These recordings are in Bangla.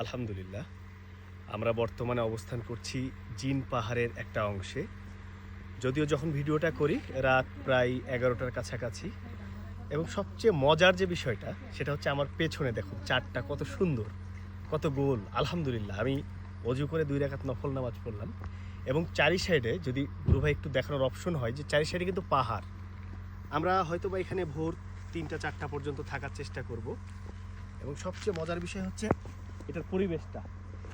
আলহামদুলিল্লাহ। আমরা বর্তমানে অবস্থান করছি জিন পাহাড়ের একটা অংশে। যদিও যখন ভিডিওটা করি, রাত প্রায় এগারোটার কাছাকাছি। এবং সবচেয়ে মজার যে বিষয়টা, সেটা হচ্ছে আমার পেছনে দেখুন চারটা কত সুন্দর, কত গোল। আলহামদুলিল্লাহ, আমি অজু করে দুই রাখাত নফল নামাজ পড়লাম। এবং চারি সাইডে যদি গুরু ভাই একটু দেখানোর অপশন হয় যে চারি সাইডে কিন্তু পাহাড়। আমরা হয়তো বা এখানে ভোর তিনটা, চারটা পর্যন্ত থাকার চেষ্টা করব। এবং সবচেয়ে মজার বিষয় হচ্ছে এটার পরিবেশটা।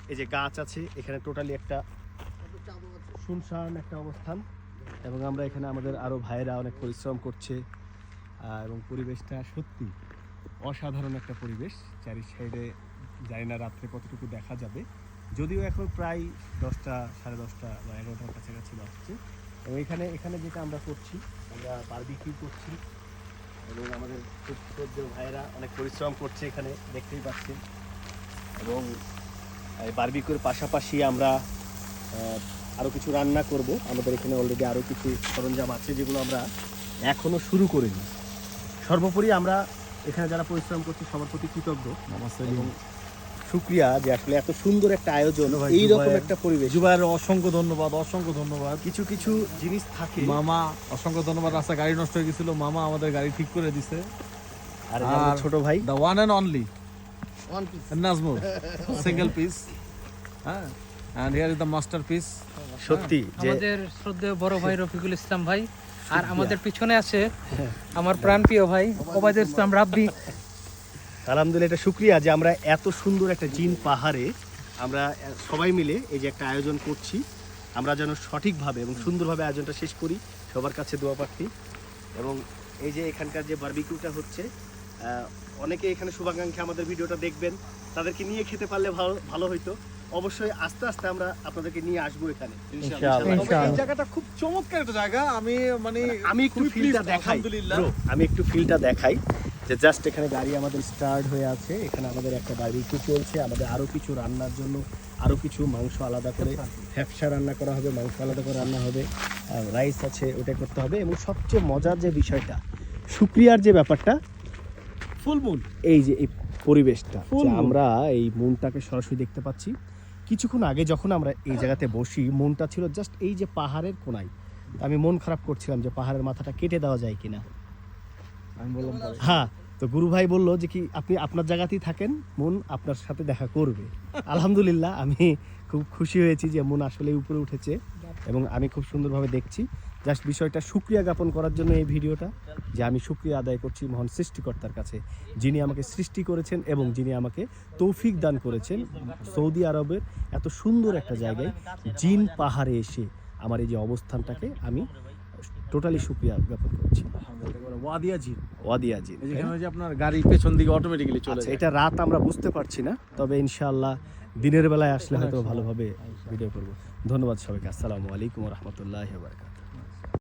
এই যে গাছ আছে, এখানে টোটালি একটা শুনশান, একটা অবস্থান। এবং আমরা এখানে আমাদের আরও ভাইয়েরা অনেক পরিশ্রম করছে এবং পরিবেশটা সত্যি অসাধারণ একটা পরিবেশ। চারি সাইডে জানি না রাত্রে কতটুকু দেখা যাবে। যদিও এখন প্রায় দশটা, সাড়ে দশটা বা এগারোটার কাছাকাছি বাজছে। এবং এখানে এখানে যেটা আমরা করছি, আমরা বারবিকিউ করছি। এবং আমাদের খুব ভাইয়েরা অনেক পরিশ্রম করছে এখানে, দেখতেই পাচ্ছেন। এবং বারবিকিউর পাশাপাশি আমরা আরও কিছু রান্না করব। আমাদের এখানে অলরেডি আরও কিছু সরঞ্জাম আছে যেগুলো আমরা এখনও শুরু করিনি। সর্বোপরি আমরা এখানে যারা পরিশ্রম করছি সবার প্রতি কৃতজ্ঞ। এবং শুক্রিয়া যে আসলে এত সুন্দর একটা আয়োজন এইরকম একটা পরিবেশ। জুবাইয়ের অসংখ্য ধন্যবাদ অসংখ্য ধন্যবাদ। কিছু কিছু জিনিস থাকে। মামা অসংখ্য ধন্যবাদ। রাস্তা গাড়ি নষ্ট হয়ে গেছিল মামা আমাদের গাড়ি ঠিক করে দিছে। আর- ছোট ভাই। The one and only Nazmul single piece হ্যাঁ and here is the masterpiece সত্যি যে আমাদের শ্রদ্ধেয় বড় ভাই রফিকুল ইসলাম ভাই আর আমাদের পিছনে আছে আমার প্রাণপ্রিয় ভাই ওবায়দুল ইসলাম রাব্বি। আলহামদুলিল্লাহ এটা শুক্রিয়া যে আমরা এত সুন্দর একটা জিন পাহাড়ে আমরা সবাই মিলে এই যে একটা আয়োজন করছি। আমরা যেন সঠিকভাবে এবং সুন্দরভাবে আয়োজনটা শেষ করি। সবার কাছে দোয়া প্রার্থী। এবং এই যে এখানকার যে বারবিকিউটা হচ্ছে অনেকে এখানে শুভাকাঙ্ক্ষী আমাদের ভিডিওটা দেখবেন। তাদেরকে নিয়ে খেতে পারলে ভালো ভালো হইতো। অবশ্যই আস্তে আস্তে আমরা আপনাদেরকে নিয়ে আসব এখানে এই জায়গাটা খুব চমৎকার একটা জায়গা। আমি মানে আমি একটু ফিলটা দেখাই। আমি একটু ফিলটা দেখাই যে জাস্ট এখানে গাড়ি আমাদের স্টার্ট হয়ে আছে। এখানে আমাদের একটা বারবিকিউ চলছে। আমাদের আরও কিছু রান্নার জন্য আরও কিছু মাংস আলাদা করে ফ্যাপসা রান্না করা হবে মাংস আলাদা করে রান্না হবে রাইস আছে ওটা করতে হবে। এবং সবচেয়ে মজার যে বিষয়টা শুক্রিয়ার যে ব্যাপারটা ফুল মুন এই যে এই পরিবেশটা. আমরা এই মনটাকে সরাসরি দেখতে পাচ্ছি। কিছুক্ষণ আগে যখন আমরা এই জায়গাতে বসি মনটা ছিল জাস্ট এই যে পাহাড়ের কোনায়। আমি মন খারাপ করছিলাম যে পাহাড়ের মাথাটা কেটে দেওয়া যায় কিনা। আমি বললাম হ্যাঁ তো গুরু ভাই বলল যে কি আপনি আপনার জায়গাতেই থাকেন মন আপনার সাথে দেখা করবে। আলহামদুলিল্লাহ আমি খুব খুশি হয়েছি যে মন আসলে উপরে উঠেছে। এবং আমি খুব সুন্দরভাবে দেখছি। জাস্ট বিষয়টা সুক্রিয়া জ্ঞাপন করার জন্য এই ভিডিওটা যে আমি সুক্রিয়া আদায় করছি মহান সৃষ্টিকর্তার কাছে যিনি আমাকে সৃষ্টি করেছেন এবং যিনি আমাকে তৌফিক দান করেছেন। সৌদি আরবের এত সুন্দর একটা জায়গায় জিন পাহাড়ে এসে আমার এই যে অবস্থানটাকে আমি টোটালি সুক্রিয়া জ্ঞাপন করছি। ওয়াদিয়া ওয়াদিয়া জিন এই যে আপনার গাড়ি পেছন দিকে অটোমেটিক্যালি চলে আচ্ছা যায়। এটা রাত আমরা বুঝতে পারছি না তবে ইনশাআল্লাহ দিনের বেলায় আসলে হয়তো ভালোভাবে ভিডিও করব। ধন্যবাদ সবাইকে আসসালামু আলাইকুম রহমতুল্লাহ বারকাত